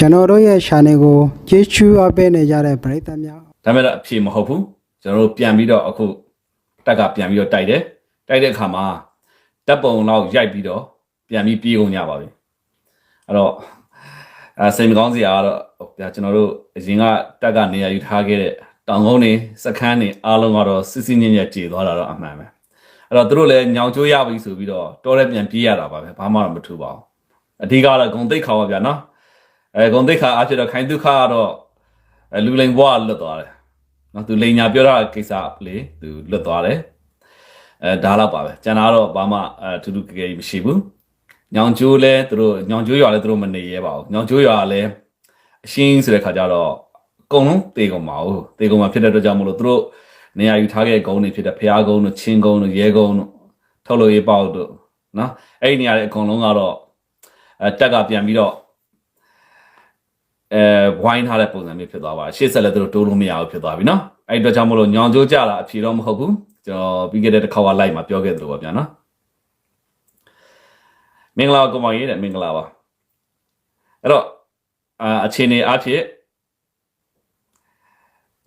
ကျွန်တော်တို့ရဲ့ channel ကိုကျေးဇူးအပ်ပေးနေကြတဲ့ပရိသတ်များဒါပေမဲ့တော့အဖြေမဟုတ်ဘူးကျွန်တော်တို့ပြန်ပြီးတော့အခုတက်ကပြန်ပြီးတော့တိုက်တယ်တိုက်တဲ့အခါမှာတပ်ပုံတော့ရိုက်ပြီးတော့ပြန်ပြီးပြေးကုန်ကြပါပြီအဲ့တော့အဲစိတ်မကောင်းစရာကတော့ဗျာကျွန်တော်တို့အရင်ကတက်ကနေရာယူထားခဲ့တဲ့တောင်ကုန်းနေစခန်းနေအားလုံးကတော့စစ်စစ်ညံ့ညံ့ကြေသွားတာတော့အမှန်ပဲအဲ့တော့သူတို့လည်းညောင်ကျိုးရပြီဆိုပြီးတော့တော်ရဲပြန်ပြေးရတာပါပဲဘာမှတော့မထူပါဘူးအဓိကတော့ဂုံတိတ်ခါပါဗျာနော် အဲဂုံတိတ်ခါအဖြစ်တော့ခိုင်ဒုက္ခကတော့အဲလူလိန်ဘွားလွတ်သွားတယ်နော်သူလိန်ညာပြောတာကိစ္စလေသူလွတ်သွားတယ်အဲဒါတော့ပါပဲကျန်တာတော့ဘာမှအဲထူးထူးကဲကဲမရှိဘူးညောင်ကျိုးလဲသူတို့ညောင်ကျိုးရွာလဲသူတို့မနေရဲပါဘူးညောင်ကျိုးရွာလဲအရှင်းဆိုတဲ့ခါကျတော့အကုန်လုံးတေကုန်ပါဘူးတေကုန်မှာဖြစ်တဲ့အတွက်ကြောင့်မလို့သူတို့နေရာယူထားခဲ့တဲ့ဂုံတွေဖြစ်တဲ့ဖျားဂုံတို့ချင်းဂုံတို့ရဲဂုံတို့ထုတ်လို့ရေးပေါက်တို့နော်အဲ့ဒီနေရာတွေအကုန်လုံးကတော့အဲတက်ကပြန်ပြီးတော့ အဲဝိုင်းထားတဲ့ပုံစံမျိုးဖြစ်သွားပါတယ်ရှေ့ဆက်လည်းသူတို့တိုးလို့မရဘူးဖြစ်သွားပြီเนาะအဲ့ဒီအတွက်ကြောင့်မလို့ညောင်ကျိုးကြတာအဖြေတော့မဟုတ်ဘူးကျွန်တော်ပြီးခဲ့တဲ့တစ်ခါကလိုက်မှာပြောခဲ့သလိုပါဗျာနော်မင်္ဂလာပါကိုမောင်ကြီးတဲ့မင်္ဂလာပါအဲ့တော့အာအခြေအနေအဖြစ်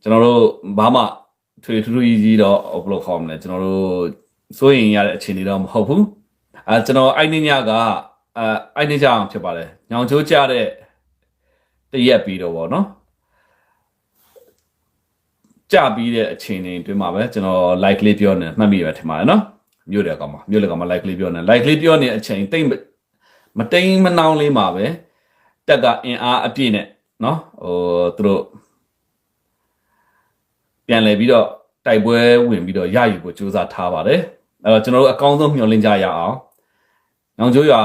ကျွန်တော်တို့ဘာမှထွေထူးထူးကြီးကြီးတော့ဘယ်လိုခေါ်မလဲကျွန်တော်တို့စိုးရင်ရတဲ့အခြေအနေတော့မဟုတ်ဘူးအာကျွန်တော်အဲ့ဒီညကအာအဲ့ဒီညကြောင်ဖြစ်ပါတယ်ညောင်ကျိုးကြတဲ့ တရက်ပြီးတော့ဗောနော်ကြပြီးတဲ့အချိန်တွေအတွင်းမှာပဲကျွန်တော် like လေးပြောနေမှတ်မိရထင်ပါတယ်နော်မြို့တယ်ကောင်မမြို့တယ်ကောင်မ like လေးပြောနေ like လေးပြောနေအချိန်တိတ်မမတိမ်မနှောင်းလေးမှာပဲတက်ကအင်အားအပြည့်နဲ့နော်ဟိုသူတို့ပြန်လဲပြီးတော့တိုက်ပွဲဝင်ပြီးတော့ရယူကိုစူးစမ်းထားပါတယ်အဲ့တော့ကျွန်တော်တို့အကောင်းဆုံးမျှော်လင့်ကြရအောင်ညောင်ကျိုးရွာ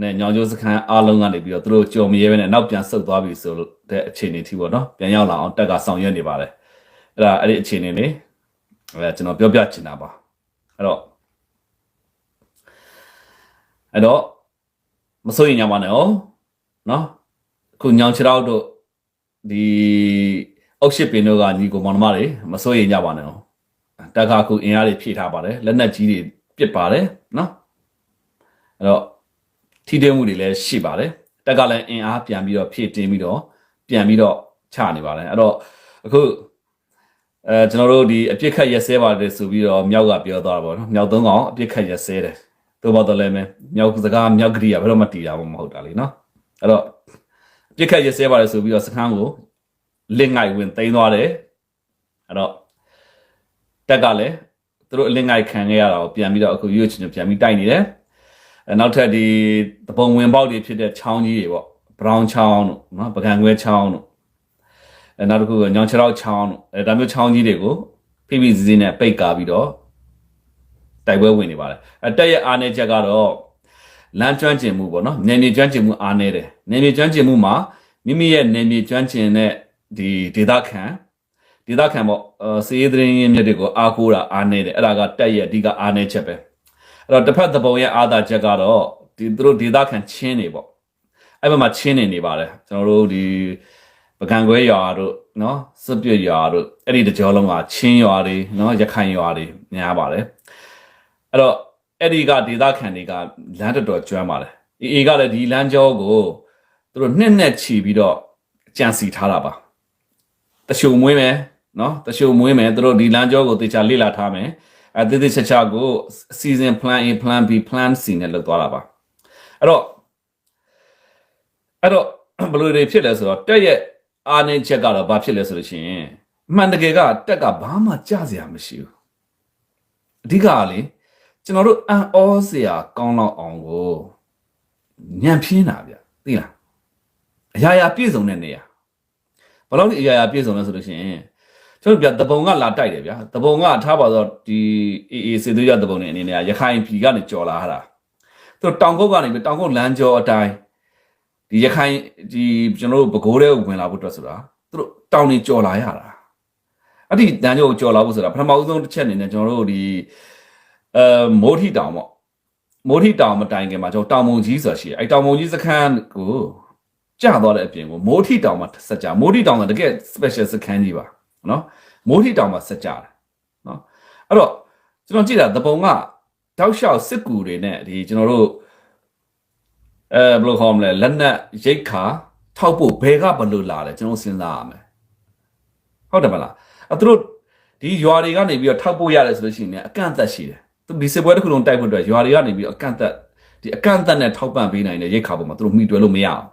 နဲ့ညောင်ကျိုးစခန်းအားလုံးကနေပြီးတော့သူတို့ကြော်မရဲပဲနဲ့နောက်ပြန်ဆုတ်သွားပြီဆိုတဲ့အခြေအနေထိပေါ့နော်ပြန်ရောက်လာအောင်တက်ကဆောင်ရွက်နေပါတယ်အဲ့ဒါအဲ့ဒီအခြေအနေလေးအဲ့ဒါကျွန်တော်ပြောပြချင်တာပါအဲ့တော့အဲ့တော့မစိုးရင်ညမနဲ့哦နော်ခုညောင်ချတော့တို့ဒီအုတ်ရှိပင်တို့ကညီကိုမောင်နှမတွေမစိုးရင်ညပါနဲ့哦တက်ခါခုအင်အားတွေဖြည့်ထားပါတယ်လက်နက်ကြီးတွေပစ်ပါတယ်နော်အဲ့တော့ ထိတွေ့မှုတွေလည်းရှိပါတယ်တက်ကလည်းအင်အားပြန်ပြီးတော့ဖြည့်တင်းပြီးတော့ပြန်ပြီးတော့ချနေပါတယ်အဲ့တော့အခုအဲကျွန်တော်တို့ဒီအပြစ်ခတ်ရက်စဲပါတယ်ဆိုပြီးတော့မြောက်ကပြောသွားတာပေါ့နော်မြောက်သုံးကောင်အပြစ်ခတ်ရက်စဲတယ်သို့တော်တော်လည်းပဲမြောက်စကားမြောက်ကလေးကဘယ်တော့မှတည်တာမဟုတ်တာလေနော်အဲ့တော့အပြစ်ခတ်ရက်စဲပါတယ်ဆိုပြီးတော့စခန်းကိုလင့်ငိုက်ဝင်သိမ်းသွားတယ်အဲ့တော့တက်ကလည်းသူတို့အလင့်ငိုက်ခံခဲ့ရတာကိုပြန်ပြီးတော့အခုရွေ့ချင်ပြန်ပြီးတိုက်နေတယ်အဲ နောက်ထပ်ဒီတပုံဝင်ပေါက်တွေဖြစ်တဲ့ချောင်းကြီးတွေပေါ့ဘရောင်းချောင်းတို့နော်ပကံခွဲချောင်းတို့အဲနောက်တစ်ခုကညောင်ချောက်ချောင်းတို့အဲဒါမျိုးချောင်းကြီးတွေကိုဖိဖိစီစီနဲ့ပိတ်ကာပြီးတော့တိုက်ပွဲဝင်နေပါတယ်အဲတက်ရဲ့အားနေချက်ကတော့လမ်းကျွမ်းကျင်မှုပေါ့နော်နယ်မြေကျွမ်းကျင်မှုအားနေတယ်နယ်မြေကျွမ်းကျင်မှုမှာမိမိရဲ့နယ်မြေကျွမ်းကျင်တဲ့ဒီဒေသခံဒေသခံပေါ့အဲစီးရေးသတင်းရင်းမြစ်တွေကိုအားကိုးတာအားနေတယ်အဲ့ဒါကတက်ရဲ့အဓိကအားနေချက်ပဲ အဲ့တော့တစ်ဖက်သဘုံရဲ့အာသာချက်ကတော့ဒီသူတို့ဒေသခံချင်းတွေပေါ့အဲ့ဘက်မှာချင်းနေနေပါတယ်ကျွန်တော်တို့ဒီပကံခွဲရွာတို့နော်စွပ်ပြရွာတို့အဲ့ဒီတကြောလုံးကချင်းရွာတွေနော်ရခိုင်ရွာတွေများပါတယ်အဲ့တော့အဲ့ဒီကဒေသခံတွေကလမ်းတော်တော်ကျွမ်းပါတယ်အေအေကလည်းဒီလမ်းကြောကိုသူတို့နှစ်နဲ့ချီပြီးတော့ကြံစီထားတာပါတရှုံမွေးမယ်နော်တရှုံမွေးမယ်သူတို့ဒီလမ်းကြောကိုတေချာလေ့လာထားမယ် အဲတည်တည်ချာချာကို season plan A plan B plan C နဲ့လောက်သွားတာပါအဲ့တော့အဲ့တော့ဘယ်လိုတွေဖြစ်လဲဆိုတော့တက်ရဲ့အားနေချက်ကတော့ဘာဖြစ်လဲဆိုလို့ရှိရင်အမှန်တကယ်ကတက်ကဘာမှကြစရာမရှိဘူးအဓိကကလေကျွန်တော်တို့အန်အောစရာကောင်းတော့အောင်ကိုညံပြင်းတာဗျသိလားအရာရာပြည့်စုံတဲ့နေရာဘယ်လောက်ဒီအရာရာပြည့်စုံလဲဆိုလို့ရှိရင် ကျွန်တော်ပြတပုံကလာတိုက်တယ်ဗျာတပုံကထားပါတော့ဒီအေးအေးစေသွေးရတပုံနေအနေနဲ့ရခိုင်ပြည်ကနေကြော်လာတာသူတောင်ကုတ်ကနေပြီးတောင်ကုတ်လမ်းကျော်အတိုင်းဒီရခိုင်ဒီကျွန်တော်တို့ပဲခူးတဲ့ဝင်လာဖို့အတွက်ဆိုတာသူတို့တောင်နေကြော်လာရတာအဲ့ဒီလမ်းကျော်ကိုကြော်လာဖို့ဆိုတာပထမဦးဆုံးတစ်ချက်အနေနဲ့ကျွန်တော်တို့ဒီအဲမိုးထီတောင်ပေါ့မိုးထီတောင်မတိုင်ခင်မှာကျွန်တော်တောင်မုံကြီးဆိုတာရှိတယ်အဲ့တောင်မုံကြီးစခန်းကိုကြာသွားတဲ့အပြင်ကိုမိုးထီတောင်မှာစက်ကြမိုးထီတောင်ကတကယ် special စခန်းကြီးပါ နော်မိုးထီတောင်မှာဆက်ကြတယ်နော်အဲ့တော့ကျွန်တော်ကြည့်တာသပုံကတောက်လျှောက်စစ်ကူတွေနဲ့ဒီကျွန်တော်တို့အဲဘယ်လိုခေါ်မလဲလက်နက်ရိတ်ခါထောက်ဖို့ဘယ်ကဘလို့လာလဲကျွန်တော်စဉ်းစားရမယ်ဟုတ်တယ်မလားအဲသူတို့ဒီရွာတွေကနေပြီးတော့ထောက်ဖို့ရတယ်ဆိုလို့ရှိရင်အကန့်အသတ်ရှိတယ်သူဒီစစ်ပွဲတစ်ခုလုံးတိုက်ဖို့အတွက်ရွာတွေကနေပြီးတော့အကန့်အသတ်ဒီအကန့်အသတ်နဲ့ထောက်ပံ့ပေးနိုင်တဲ့ရိတ်ခါပေါ်မှာသူတို့မိတွဲလို့မရအောင်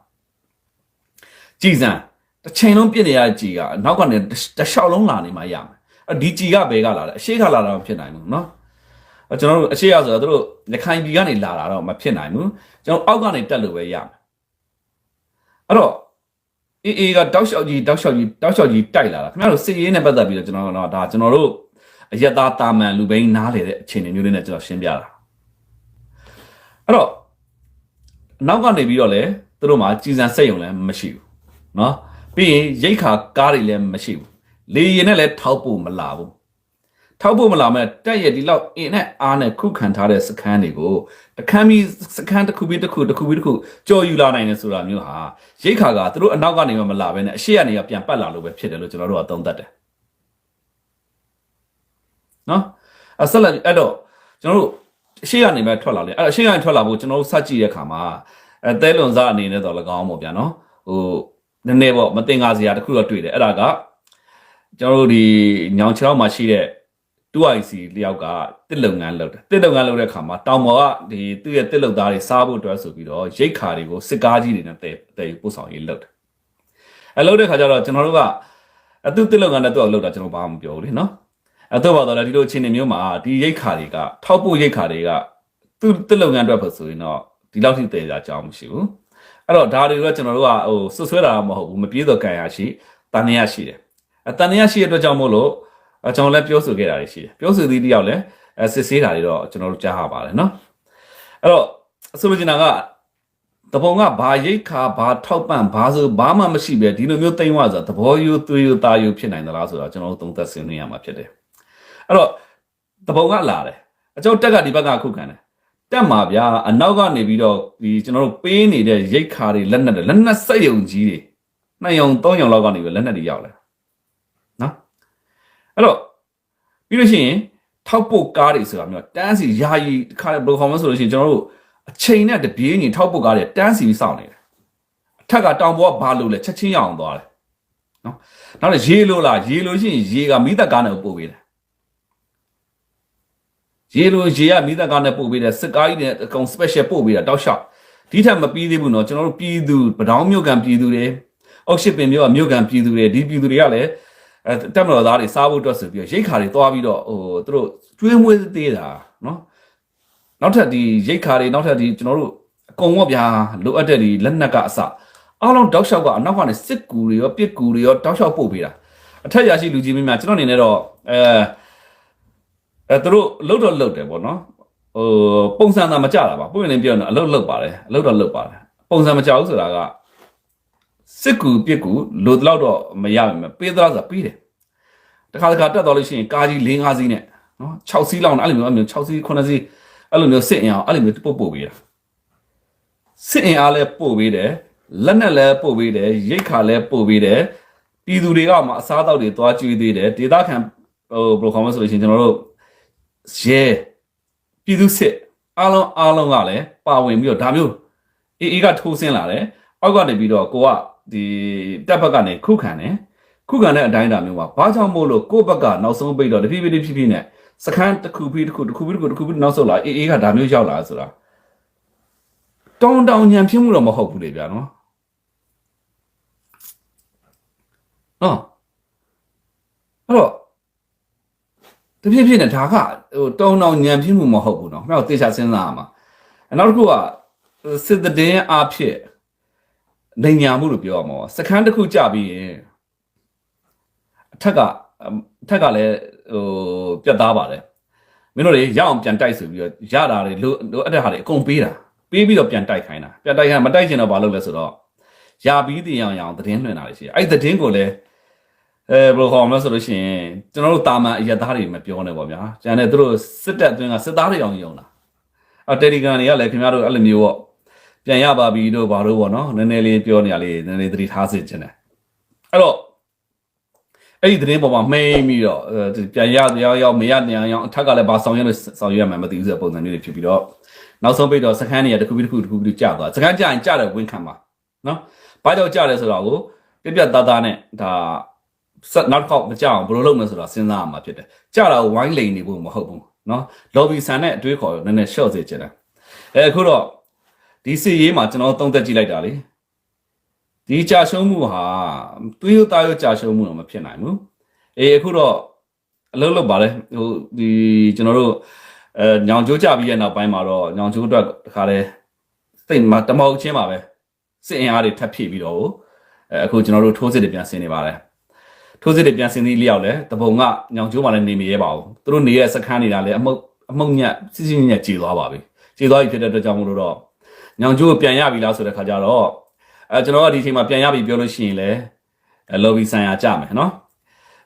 ကြည်စံ တစ်ချိန်လုံးပြစ်နေရတဲ့ကြည်ကနောက်ကနေတစ်လျှောက်လုံးလာနေမှရမယ်အဲဒီကြည်ကဘယ်ကလာလဲအရှိကလာတာမဖြစ်နိုင်ဘူးเนาะ အဲ့ကျွန်တော်တို့အရှိရဆိုတော့တို့ရခိုင်ပြည်ကနေလာတာတော့မဖြစ်နိုင်ဘူးကျွန်တော်အောက်ကနေတက်လို့ပဲရမယ်အဲ့တော့အေးအေးကတောက်လျှောက်ကြီးတောက်လျှောက်ကြီးတောက်လျှောက်ကြီးတိုက်လာတာခင်ဗျားတို့စစ်ရေးနဲ့ပတ်သက်ပြီးတော့ကျွန်တော်ကတော့ဒါကျွန်တော်တို့အယက်သားတာမန်လူဘိန်းနားလေတဲ့အခြေအနေမျိုးလေးနဲ့ကျွန်တော်ရှင်းပြတာအဲ့တော့နောက်ကနေပြီးတော့လေသူတို့မှာကြီးစံစိတ်ုံလည်းမရှိဘူးเนาะ ပြီးရင်ရိတ်ခါကားတွေလည်းမရှိဘူးလေရင်နဲ့လည်းထောက်ဖို့မလာဘူးထောက်ဖို့မလာမဲ့တက်ရဲ့ဒီလောက်အင်းနဲ့အားနဲ့ခုခံထားတဲ့စခန်းတွေကိုတခမ်းပြီးစခန်းတစ်ခုပြီးတစ်ခုတစ်ခုပြီးတစ်ခုကြော်ယူလာနိုင်တယ်ဆိုတာမျိုးဟာရိတ်ခါကသူတို့အနောက်ကနေမှမလာဘဲနဲ့အရှိကနေကပြန်ပတ်လာလို့ပဲဖြစ်တယ်လို့ကျွန်တော်တို့ကသုံးသပ်တယ်နော်အဆက်လက်အဲ့တော့ကျွန်တော်တို့အရှိကနေပဲထွက်လာလေအဲ့တော့အရှိကနေထွက်လာဖို့ကျွန်တော်တို့စကြည့်တဲ့အခါမှာအဲသဲလွန်စားအနေနဲ့တော့၎င်းပေါ့ဗျာနော်ဟို နည်းနည်းပေါ့မတင်ကားစရာတစ်ခုတော့တွေ့တယ်အဲ့ဒါကကျွန်တော်တို့ဒီညောင်ချောင်းမှာရှိတဲ့ 2IC လျောက်ကတစ်လုပ်ငန်းလုပ်တယ်တစ်လုပ်ငန်းလုပ်တဲ့အခါမှာတောင်ပေါ်ကဒီသူ့ရဲ့တစ်လုပ်သားတွေစားဖို့အတွက်ဆိုပြီးတော့ရိတ်ခါတွေကိုစစ်ကားကြီးတွေနဲ့တဲတဲပို့ဆောင်ရေးလုပ်တယ်အဲလုပ်တဲ့ခါကျတော့ကျွန်တော်တို့ကအသူတစ်လုပ်ငန်းနဲ့သူ့အောင်လုပ်တာကျွန်တော်ဘာမှမပြောဘူးလေနော်အဲတော့ပါတော့လေဒီလိုအခြေအနေမျိုးမှာဒီရိတ်ခါတွေကထောက်ပို့ရိတ်ခါတွေကသူ့တစ်လုပ်ငန်းအတွက်ပဲဆိုရင်တော့ဒီလောက်ထိတည်ကြကြအောင်မရှိဘူး အဲ့တော့ဒါတွေတော့ကျွန်တော်တို့ကဟိုဆွဆွဲတာမဟုတ်ဘူးမပြေတော့ကံရရှိတန်ရရှိတယ်အဲတန်ရရှိတဲ့အတွက်ကြောင့်မို့လို့ အကျွန်တော်လည်းပြောဆိုခဲ့တာတွေရှိတယ်ပြောဆိုသည်တယောက်လည်းအဲစစ်ဆေးတာတွေတော့ကျွန်တော်တို့ကြားရပါတယ်เนาะအဲ့တော့ဆိုလိုချင်တာကတပုံကဘာရိတ်ခါဘာထောက်ပံ့ဘာဆိုဘာမှမရှိပဲဒီလိုမျိုးတိမ်ဝဆိုသဘောယူသွေးယူตาယူဖြစ်နိုင်သလားဆိုတော့ကျွန်တော်တို့သုံးသပ်ဆွေးနွေးရမှာဖြစ်တယ်အဲ့တော့တပုံကလာတယ်အကျော်တက်ကဒီဘက်ကခုခံတယ် တက်မှာဗျာအနောက်ကနေပြီးတော့ဒီကျွန်တော်တို့ပေးနေတဲ့ရိတ်ခါတွေလက်နက်တွေလက်နက်စက်ယုံကြီးတွေနှစ်ယုံသုံးယုံလောက်ကနေပြီးလက်နက်တွေရောက်လာနော်အဲ့တော့ပြီးလို့ရှိရင်ထောက်ပုတ်ကားတွေဆိုတာမျိုးတန်းစီယာယီတစ်ခါဘယ်လိုခေါ်မလဲဆိုလို့ရှိရင်ကျွန်တော်တို့အချိန်နဲ့တပြေးညီထောက်ပုတ်ကားတွေတန်းစီပြီးစောင့်နေတယ်အထက်ကတောင်ပေါ်ကဘာလို့လဲချက်ချင်းရအောင်သွားတယ်နော်နောက်လည်းရေလိုလားရေလိုရှိရင်ရေကမိသက်ကားနဲ့ပို့ပေးတယ် ရေလိုရေကမိသက်ကားနဲ့ပို့ပေးတယ်စစ်ကားကြီးနဲ့အကုန် special ပို့ပေးတာတောက်လျှောက်ဒီထက်မပြီးသေးဘူးနော်ကျွန်တော်တို့ပြည်သူပတောင်းမြို့ကန်ပြည်သူတွေအောက်ရှိပင်မြို့ကမြို့ကန်ပြည်သူတွေဒီပြည်သူတွေကလည်းအဲတက်မတော်သားတွေစားဖို့အတွက်ဆိုပြီးတော့ရိတ်ခါတွေသွားပြီးတော့ဟိုသူတို့ကျွေးမွေးသေးတာနော်နောက်ထပ်ဒီရိတ်ခါတွေနောက်ထပ်ဒီကျွန်တော်တို့အကုန်ပေါ့ဗျာလိုအပ်တဲ့ဒီလက်နက်ကအစအားလုံးတောက်လျှောက်ကအနောက်ကနေစစ်ကူတွေရောပစ်ကူတွေရောတောက်လျှောက်ပို့ပေးတာအထက်ရရှိလူကြီးမင်းများကျွန်တော်အနေနဲ့တော့အဲ အဲသူတို့လှုပ်တော့လှုပ်တယ်ပေါ့နော်ဟိုပုံစံသာမကြတာပါပုံရင်ပြောရင်တော့အလုပ်လုပ်ပါတယ်အလုပ်တော့လုပ်ပါတယ်ပုံစံမကြဘူးဆိုတာကစစ်ကူပြစ်ကူလိုတလောက်တော့မရပါဘူးပေးသလောက်ဆိုပေးတယ်တခါတခါတက်သွားလို့ရှိရင်ကားကြီး၄၅စီးနဲ့နော်6စီးလောက်နဲ့အဲ့လိုမျိုးအဲ့လိုမျိုး6စီး9စီးအဲ့လိုမျိုးစစ်အင်အောင်အဲ့လိုမျိုးပို့ပို့ပေးတာစစ်အင်အားလည်းပို့ပေးတယ်လက်နက်လည်းပို့ပေးတယ်ရိတ်ခါလည်းပို့ပေးတယ်ပြည်သူတွေကမှအစားအသောက်တွေသွားကျွေးသေးတယ်ဒေသခံဟိုဘယ်လိုခေါ်မလဲဆိုလို့ရှိရင်ကျွန်တော်တို့ ရဲပြည်သူစစ်အားလုံးအားလုံးကလည်းပါဝင်ပြီးတော့ဒါမျိုးအေးအေးကထိုးဆင်းလာတယ်အောက်ကနေပြီးတော့ကိုကဒီတက်ဘက်ကနေခုခံတယ်ခုခံတဲ့အတိုင်းအတာမျိုးမှာဘာကြောင့်မို့လို့ကိုယ့်ဘက်ကနောက်ဆုံးပိတ်တော့တဖြည်းဖြည်းဖြည်းဖြည်းနဲ့စခန်းတစ်ခုပြီးတစ်ခုတစ်ခုပြီးတစ်ခုတစ်ခုပြီးနောက်ဆုံးလာအေးအေးကဒါမျိုးရောက်လာဆိုတာတောင်းတောင်းညံဖြစ်မှုတော့မဟုတ်ဘူးလေဗျာနော်နော်အဲ့တော့ တဖြည်းဖြည်းနဲ့ဒါကဟိုတောင်းတောင်းညံဖြစ်မှုမဟုတ်ဘူးနော်ခင်ဗျားတို့သေချာစဉ်းစားရမှာအနောက်တစ်ခုကစစ်တဲ့င်းအဖြစ်နေညာမှုလို့ပြောရမှာပါစခန်းတစ်ခုကြပြီးရင်အထက်ကအထက်ကလည်းဟိုပြတ်သားပါတယ်မင်းတို့တွေရအောင်ပြန်တိုက်ဆိုပြီးတော့ရတာတွေလိုလိုအပ်တဲ့ဟာတွေအကုန်ပေးတာပေးပြီးတော့ပြန်တိုက်ခိုင်းတာပြန်တိုက်ခိုင်းမတိုက်ချင်တော့ဘာလုပ်လဲဆိုတော့ရပြီးတည်အောင်ရအောင်သတင်းလွှင့်တာတွေရှိတယ်အဲ့ဒီသတင်းကိုလည်း အဲဘယ်လိုခေါ်မလဲဆိုလို့ရှိရင်ကျွန်တော်တို့တာမန်အရက်သားတွေမပြောနဲ့ပေါ့ဗျာကျန်တဲ့သူတို့စစ်တပ်အတွင်းကစစ်သားတွေအောင်ယုံတာအော်တယ်လီဂရမ်တွေကလည်းခင်ဗျားတို့အဲ့လိုမျိုးပေါ့ပြန်ရပါပြီတို့ဘာလို့ပေါ့နော်နည်းနည်းလေးပြောနေရလေးနည်းနည်းသတိထားစေချင်တယ်အဲ့တော့အဲ့ဒီသတင်းပေါ်မှာမှိန်ပြီးတော့အဲပြန်ရရောက်ရောက်မရနေအောင်အထက်ကလည်းဘာဆောင်ရွက်လို့ဆောင်ရွက်ရမှာမသိဘူးဆိုတဲ့ပုံစံမျိုးတွေဖြစ်ပြီးတော့နောက်ဆုံးပိတ်တော့စခန်းတွေကတစ်ခုပြီးတစ်ခုတစ်ခုပြီးကြာသွားစခန်းကြာရင်ကြာတယ်ဝင်ခံပါနော်ဘာကြောင့်ကြလဲဆိုတော့ကိုပြပြသားသားနဲ့ဒါ ဆက်နောက်တစ်ခေါက်မကြအောင်ဘယ်လိုလုပ်မလဲဆိုတော့စဉ်းစားရမှာဖြစ်တယ်ကြတာကိုဝိုင်းလိန်နေဖို့မဟုတ်ဘူးเนาะ lobby ဆန်နဲ့အတွေးခေါ်ရနည်းနည်း short စေချင်တယ်အဲအခုတော့ဒီစီရေးမှာကျွန်တော်သုံးသက်ကြည့်လိုက်တာလေဒီကြာရှုံးမှုဟာသွေးရသားရကြာရှုံးမှုတော့မဖြစ်နိုင်ဘူးအေးအခုတော့အလုပ်လုပ်ပါလေဟိုဒီကျွန်တော်တို့အဲညောင်ကျိုးကြပြီးရဲ့နောက်ပိုင်းမှာတော့ညောင်ကျိုးအတွက်တခါလဲစိတ်မှာတမောက်ချင်းပါပဲစစ်အင်အားတွေထပ်ဖြည့်ပြီးတော့အဲအခုကျွန်တော်တို့ထိုးစစ်တွေပြန်ဆင်နေပါတယ် ထိုးစစ်တွေပြန်ဆင်သည့်လျောက်လဲတပုံကညောင်ကျိုးမှလည်းနေမရဲပါဘူးသူတို့နေတဲ့စခန်းနေတာလည်းအမှုတ်အမှုတ်ညက်စစ်စစ်ညက်ကြေသွားပါပြီကြေသွားပြီဖြစ်တဲ့အတွက်ကြောင့်မို့လို့တော့ညောင်ကျိုးကိုပြန်ရပြီလားဆိုတဲ့ခါကျတော့အဲကျွန်တော်ကဒီအချိန်မှာပြန်ရပြီပြောလို့ရှိရင်လည်းအဲ lobby ဆိုင်ရာကြမယ်နော်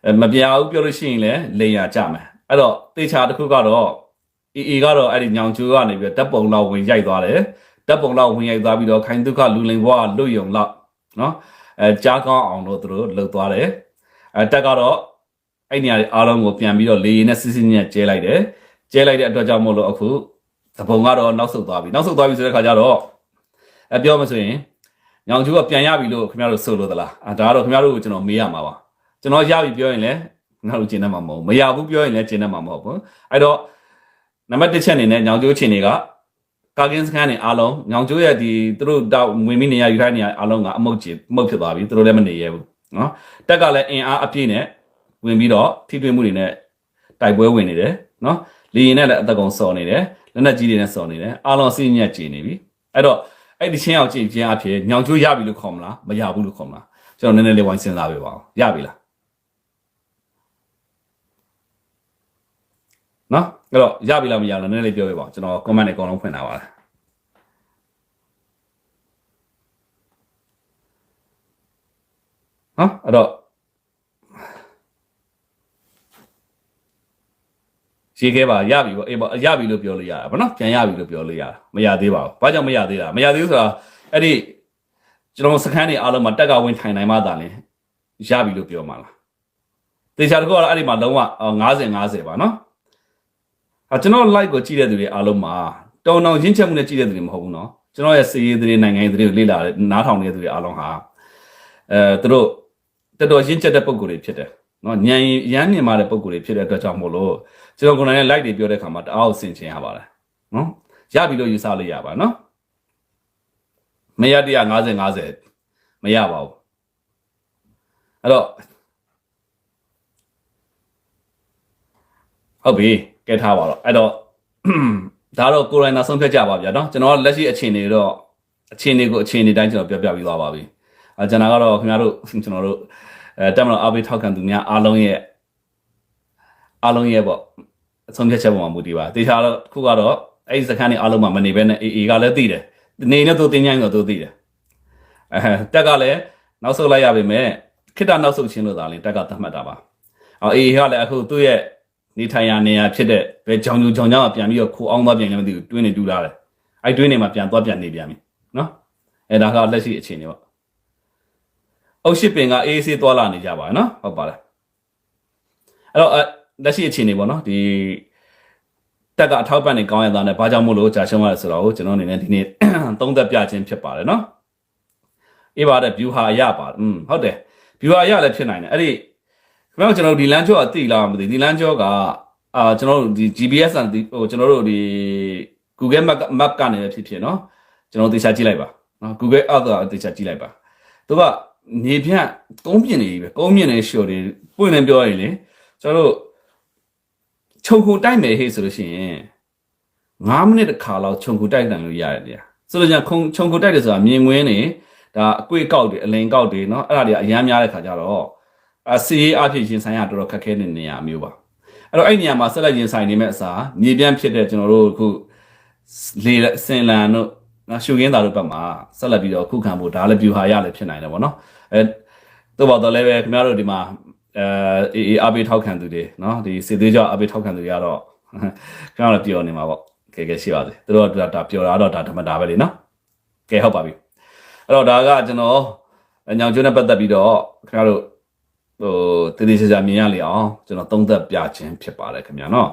အဲမပြန်ဘူးပြောလို့ရှိရင်လည်းလေယာကြမယ်အဲ့တော့တေချာတစ်ခုကတော့ AA ကတော့အဲ့ဒီညောင်ကျိုးကနေပြီးတော့တပ်ပုံလောက်ဝင်ရိုက်သွားတယ်တပ်ပုံလောက်ဝင်ရိုက်သွားပြီးတော့ခိုင်ဒုက္ခလူလိန်ဘွားလွတ်ယုံလောက်နော်အဲကြားကောင်းအောင်လို့သူတို့လှုပ်သွားတယ် အဲတက်ကတော့အဲ့နေရာတွေအားလုံးကိုပြန်ပြီးတော့လေရင်နဲ့စစ်စစ်ညက်ကျဲလိုက်တယ်ကျဲလိုက်တဲ့အတွက်ကြောင့်မို့လို့အခုသဘုံကတော့နောက်ဆုတ်သွားပြီနောက်ဆုတ်သွားပြီဆိုတဲ့ခါကျတော့အဲပြောမှဆိုရင်ညောင်ကျိုးကပြန်ရပြီလို့ခင်ဗျားတို့ဆိုလို့သလားအဲဒါကတော့ခင်ဗျားတို့ကိုကျွန်တော်မေးရမှာပါကျွန်တော်ရပြီပြောရင်လည်းငါတို့ကျင်တတ်မှာမဟုတ်ဘူးမရဘူးပြောရင်လည်းကျင်တတ်မှာမဟုတ်ဘူးအဲ့တော့နံပါတ်1ချက်အနေနဲ့ညောင်ကျိုးချင်းတွေကကာကင်းစခန်းနေအားလုံးညောင်ကျိုးရဲ့ဒီသူတို့တောက်ဝင်မိနေရယူထိုင်းနေရအားလုံးကအမုတ်ကြီးအမုတ်ဖြစ်သွားပြီသူတို့လည်းမနေရဘူး နော်တက်ကလည်းအင်အားအပြည့်နဲ့ဝင်ပြီးတော့ထိတွေ့မှုတွေနဲ့တိုက်ပွဲဝင်နေတယ်နော်လေရင်နဲ့လည်းအသက်ကုန်စော်နေတယ်လက်နက်ကြီးတွေနဲ့စော်နေတယ်အားလုံးအစိညက်ကြည်နေပြီအဲ့တော့အဲ့ဒီချင်းအောင်ကြည့်ခြင်းအဖြစ်ညောင်ကျိုးရပြီလို့ခေါ်မလားမရဘူးလို့ခေါ်မလားကျွန်တော်နည်းနည်းလေးဝိုင်းစဉ်းစားပေးပါအောင်ရပြီလားနော်အဲ့တော့ရပြီလားမရဘူးလားနည်းနည်းလေးပြောပြပါဦးကျွန်တော် comment နဲ့အကုန်လုံးဖွင့်ထားပါတယ် နော်အဲ့တော့ရှင်းခဲ့ပါရပြီပေါ့အေးပေါ့ရပြီလို့ပြောလို့ရတာဗောနော်ပြန်ရပြီလို့ပြောလို့ရတာမရသေးပါဘူးဘာကြောင့်မရသေးတာမရသေးဘူးဆိုတာအဲ့ဒီကျွန်တော်စခန်းတွေအားလုံးမှာတက်ကဝင်ထိုင်နိုင်မှသာလေရပြီလို့ပြောမှာလားတေချာတကောအဲ့ဒီမှာလုံးဝ90 50ပါနော် အဲကျွန်တော် like ကိုကြည့်တဲ့သူတွေအားလုံးမှာတောင်တောင်ရင်းချက်မှုနဲ့ကြည့်တဲ့သူတွေမဟုတ်ဘူးเนาะကျွန်တော်ရဲ့စီးရေးတွေနိုင်ငံရေးတွေကိုလေ့လာတဲ့နားထောင်နေတဲ့သူတွေအားလုံးဟာအဲသူတို့ တော်တော်ရင်းချက်တဲ့ပုံကိုယ်တွေဖြစ်တယ်เนาะညံရမ်းမြင်မာတဲ့ပုံကိုယ်တွေဖြစ်တဲ့အတွက်ကြောင့်မို့လို့ကျွန်တော်ကိုယ်တိုင် like တွေပြောတဲ့ခါမှာတအားကိုဆင်ခြင်ရပါတယ်เนาะရပြီလို့ယူဆလို့ရပါเนาะမရ150 50မရပါဘူးအဲ့တော့ဟုတ်ပြီကဲထားပါတော့အဲ့တော့ ဒါတော့ကိုရိုနာဆုံးဖြတ်ကြပါဗျာเนาะကျွန်တော်လက်ရှိအခြေအနေတော့အခြေအနေကိုအခြေအနေတိုင်းကျွန်တော်ပြောပြပြီးသွားပါပြီ အဲကျွန်တော်ကတော့ခင်ဗျားတို့ကျွန်တော်တို့အဲတက်မလို့အားပေးထောက်ခံသူများအားလုံးရဲ့အားလုံးရဲ့ပေါ့အဆုံးဖြတ်ချက်ပေါ်မှာမူတည်ပါတေချာတော့ခုကတော့အဲ့ဒီစခန်းတွေအားလုံးမှာမနေဘဲနဲ့အေအေကလည်းသိတယ်နေနဲ့သူတင်ញိုင်းတော့သူသိတယ်အဲတက်ကလည်းနောက်ဆုတ်လိုက်ရပါမယ်ခိတ္တနောက်ဆုတ်ခြင်းလို့သာလေတက်ကသတ်မှတ်တာပါအော်အေအေကလည်းအခုသူ့ရဲ့နေထိုင်ရာနေရာဖြစ်တဲ့ဘယ်ကြောင်ကြုံကြောင်ကြောင်ပြန်ပြီးတော့ခိုးအောင်သွားပြန်လည်းမသိဘူးတွင်းနေတူလာတယ်အဲ့တွင်းနေမှာပြန်သွားပြန်နေပြန်ပြီနော်အဲ့ဒါကလက်ရှိအခြေအနေပေါ့ အုတ်ရှိပင်ကအေးအေးဆေးသွားလာနေကြပါနော်ဟုတ်ပါလားအဲ့တော့အဲ့လက်ရှိအခြေအနေပေါ့နော်ဒီတက်ကအထောက်ပံ့နေကောင်းရတာနဲ့ဘာကြောင့်မို့လို့ကြာရှုံးရလဲဆိုတော့ကျွန်တော်အနေနဲ့ဒီနေ့ သုံးသက်ပြခြင်းဖြစ်ပါတယ်နော်အေးပါတဲ့ view ဟာရပါอืมဟုတ်တယ် view ဟာရလည်းဖြစ်နိုင်တယ်အဲ့ဒီ ခင်ဗျားတို့ကျွန်တော်တို့ဒီလမ်းကျောကတိလာမသိဒီလမ်းကျောကအာကျွန်တော်တို့ဒီ GPS န်ဒီဟိုကျွန်တော်တို့ဒီ Google Map Map ကနေပဲဖြစ်ဖြစ်เนาะကျွန်တော်သေချာကြည့်လိုက်ပါเนาะ Google Earth ကသေချာကြည့်လိုက်ပါသူက နေပြန့်ကုန်းပြင်းနေပြီပဲကုန်းပြင်းနေရှော်တွေပွင့်နေပြောရရင်လေကျွန်တော်တို့ခြုံခုတိုက်မယ်ဟေ့ဆိုလို့ရှိရင်9မိနစ်တစ်ခါလောက်ခြုံခုတိုက်နိုင်လို့ရတယ်ဗျာဆိုလို့ညာခုံခြုံခုတိုက်တယ်ဆိုတာမြင်ငွင်းနေဒါအကွေ့ကောက်တွေအလင်ကောက်တွေเนาะအဲ့ဒါတွေအများများတဲ့ခါကျတော့ အစီရေးအဖြစ်ရင်ဆိုင်ရတော်တော်ခက်ခဲတဲ့နေရာမျိုးပါအဲ့တော့အဲ့ဒီနေရာမှာဆက်လက်ရင်ဆိုင်နေမဲ့အစားမြေပြန့်ဖြစ်တဲ့ကျွန်တော်တို့အခုလေစင်လန်တို့ နော်ရှုခင်းသားတို့ဘက်မှာဆက်လက်ပြီးတော့ခုခံဖို့ဒါလည်း view ဟာရလည်းဖြစ်နိုင်တယ်ဗောနော်အဲသို့ပါတော့လည်းပဲခင်ဗျားတို့ဒီမှာအဲအေးအပေးထောက်ခံသူတွေနော်ဒီစေသေးကြောအပေးထောက်ခံသူတွေကတော့ခင်ဗျားတို့ပြောနေမှာပေါ့ကဲကဲရှိပါသေးသူတို့ကဒါပြောတာတော့ဒါဓမ္မတာပဲလေနော်ကဲဟုတ်ပါပြီအဲ့တော့ဒါကကျွန်တော်ညောင်ကျွန်းနဲ့ပတ်သက်ပြီးတော့ခင်ဗျားတို့ဟိုတည်တည်ချာချာမြင်ရလေအောင်ကျွန်တော်သုံးသက်ပြခြင်းဖြစ်ပါတယ်ခင်ဗျာနော်